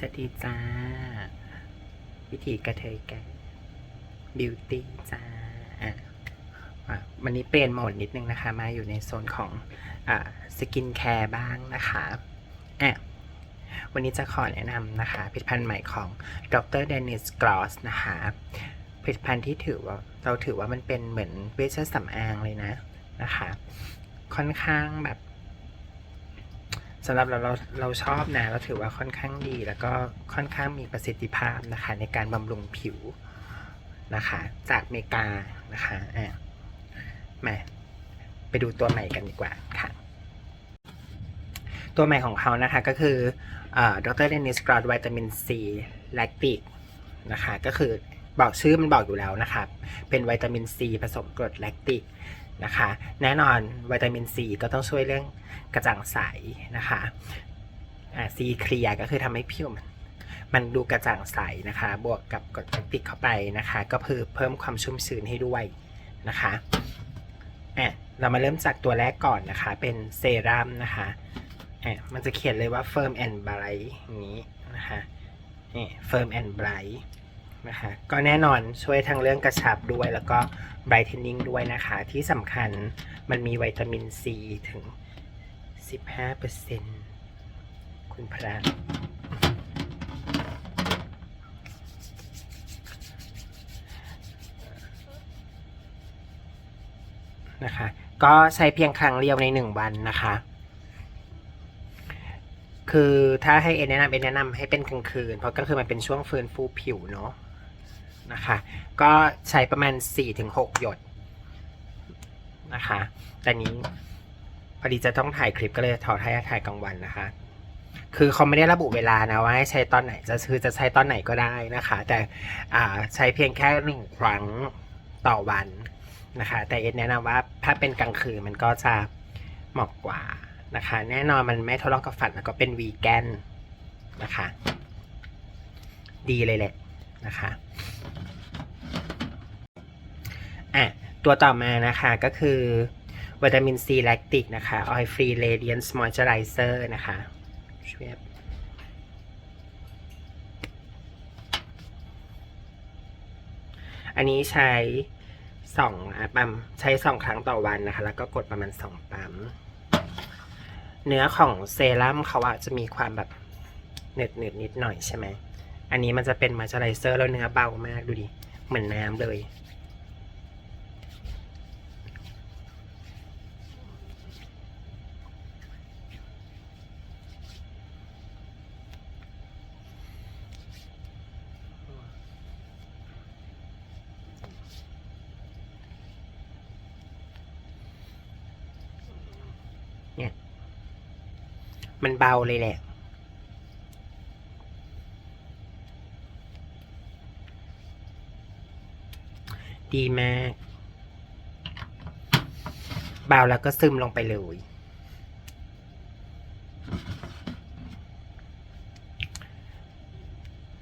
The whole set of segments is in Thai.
สวัสดีจ้า วิธีกระเทยแกบิวตี้จ้าอะวันนี้เปลี่ยนโหมดนิดนึงนะคะ มาอยู่ในโซนของอสกินแคร์บ้างนะคะอะวันนี้จะขอแนะนำนะคะ ผลิตภัณฑ์ใหม่ของดรเดนิสกลอสนะคะ ผลิตภัณฑ์ที่ถือว่าเราถือว่ามันเป็นเหมือนเวชสำอางเลยนะนะคะ ค่อนข้างแบบ สำหรับเราเราเราชอบนะเราถือว่าค่อนข้างดี แล้วก็ค่อนข้างมีประสิทธิภาพนะคะ ในการบำรุงผิวนะคะ จากเมกานะคะอะมาไปดูตัวใหม่กันดีกว่าค่ะ ตัวใหม่ของเขานะคะก็คือดรเดนิสกรอดวิตามินซีแลคติกนะคะก็คือบอกชื่อมันบอกอยู่แล้วนะครับ เป็นวิตามินซีผสมกรดแลคติก นะคะ แน่นอนวิตามินซีก็ต้องช่วยเรื่องกระจ่างใสนะคะอ่าซีเคลียก็คือทำให้ผิวมันมันดูกระจ่างใสนะคะ บวกกับกรดแลคติกเข้าไปนะคะ ก็เพิ่มเพิ่มความชุ่มชื้นให้ด้วยนะคะอะเรามาเริ่มจากตัวแรกก่อนนะคะ เป็นเซรั่มนะคะอะมันจะเขียนเลยว่า firm and bright อย่างนี้นะคะนี่ firm and bright นะคะก็แน่นอนช่วยทั้งเรื่องกระชับด้วย แล้วก็ brightening ด้วยนะคะ ที่สำคัญมันมีวิตามินซีถึง 15%คุณพระนะคะ ก็ใช้เพียงครั้งเดียวในหนึ่งวันนะคะ คือถ้าให้เอ็นแนะนำเอ็นแนะนำให้เป็นกลางคืน เพราะกลางคืนมันเป็นช่วงฟื้นฟูผิวเนาะ นะคะ ก็ใช้ประมาณ 4-6 หยดนะคะ แต่นี้พอดีจะต้องถ่ายคลิปก็เลยถอดให้ถ่ายกลางวันนะคะ คือเขาไม่ได้ระบุเวลานะว่าให้ใช้ตอนไหนจะคือจะใช้ตอนไหนก็ได้นะคะ แต่ใช้เพียงแค่หนึ่งครั้งต่อวันนะคะ แต่เอ็นแนะนำว่าถ้าเป็นกลางคืนมันก็จะเหมาะกว่านะคะ แน่นอนมันไม่ทดลองกับฝันแล้วก็เป็นวีแกนนะคะ ดีเลยแหละ นะคะอะตัวต่อมานะคะก็คือวิตามินซีแลคติกนะคะ Oil Free Radiance Moisturizer นะคะช่วยอันนี้ใช้สองปั๊มใช้สองครั้งต่อวันนะคะ แล้วก็กดประมาณสองปั๊ม เนื้อของเซรั่มเขาอะจะมีความแบบเนืดเนืดๆนิดหน่อยใช่ไหม อันนี้มันจะเป็นมอยเจอไรเซอร์แล้วเนื้อเบามากดูดิ เหมือนน้ำเลย เนี่ย มันเบาเลยแหละ ดีมาก เบาแล้วก็ซึมลงไปเลย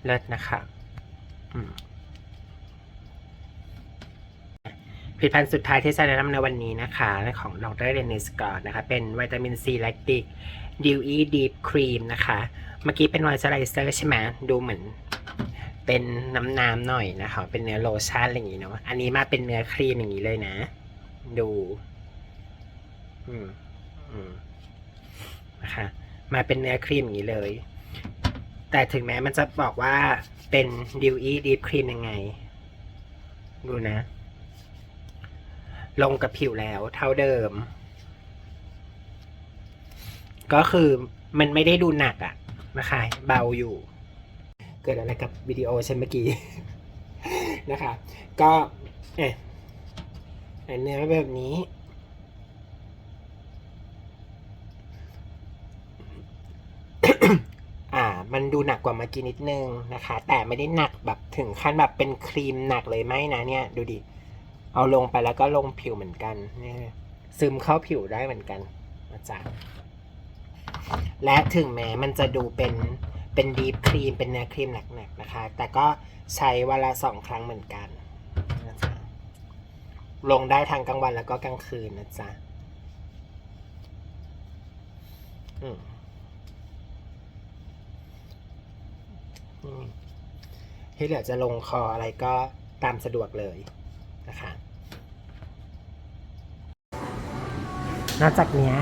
เลิศนะคะผลิตภัณฑ์สุดท้ายที่จะแนะนำในวันนี้นะคะ ของดรเรนิสกอร์นะคะ เป็นวิตามินซีแลคติกดิวอีดีฟครีมนะคะ เมื่อกี้เป็นมอยเจอไรเซอร์ใช่ไหมดูเหมือน เป็นน้ำน้ำหน่อยนะคะ เป็นเนื้อโลชั่นอะไรอย่างงี้เนาะอันนี้มาเป็นเนื้อครีมอย่างนี้เลยนะ ดู อืมอืมนะคะ มาเป็นเนื้อครีมอย่างนี้เลย แต่ถึงแม้มันจะบอกว่าเป็นดิวอี้ดีฟครีมยังไง ดูนะ ลงกับผิวแล้วเท่าเดิม ก็คือมันไม่ได้ดูหนักอะนะคะ เบาอยู่ เกิดอะไรกับวิดีโอฉันเมื่อกี้ นะคะ ก็เอ๊ะเนื้อแบบนี้ อ่า มันดูหนักกว่าเมื่อกี้นิดนึงนะคะ แต่ไม่ได้หนักแบบถึงขั้นแบบเป็นครีมหนักเลยไหมนะเนี่ย ดูดิ เอาลงไปแล้วก็ลงผิวเหมือนกันเนี่ยซึมเข้าผิวได้เหมือนกันนะจ๊ะและถึงแม้มันจะดูเป็น เป็นดีฟครีมเป็นเนื้อครีมหนักๆนะคะ แต่ก็ใช้วันละสองครั้งเหมือนกันนะจ๊ะลงได้ทั้งกลางวันแล้วก็กลางคืนนะจ๊ะอืมอืมที่เหลือจะลงคออะไรก็ตามสะดวกเลยนะคะ นอกจากนี้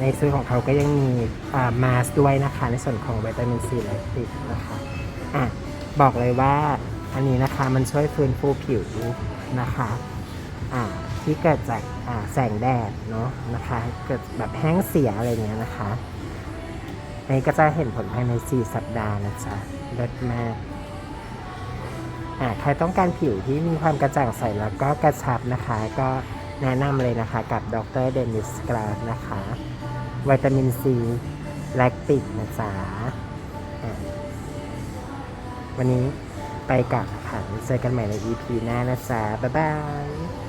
ในซื้อของเขาก็ยังมีอ่ามาสด้วยนะคะ ในส่วนของวิตามินซีและติดนะคะอะบอกเลยว่าอันนี้นะคะมันช่วยฟื้นฟูผิวนะคะอ่าที่เกิดจากแสงแดดเนาะนะคะ เกิดแบบแห้งเสียอะไรเงี้ยนะคะอันนี้ก็จะเห็นผลภายใน 4 สัปดาห์นะจ๊ะเลิศมากอ่ใครต้องการผิวที่มีความกระจ่างใสแล้วก็กระชับนะคะก็ แนะนำเลยนะคะกับดรเดนิสกราฟนะคะ วิตามินซีแลคติกนะจ๊ะวันนี้ไปกับค่ะเจอกันใหม่ใน EP หน้านะจ๊ะบ๊ายบาย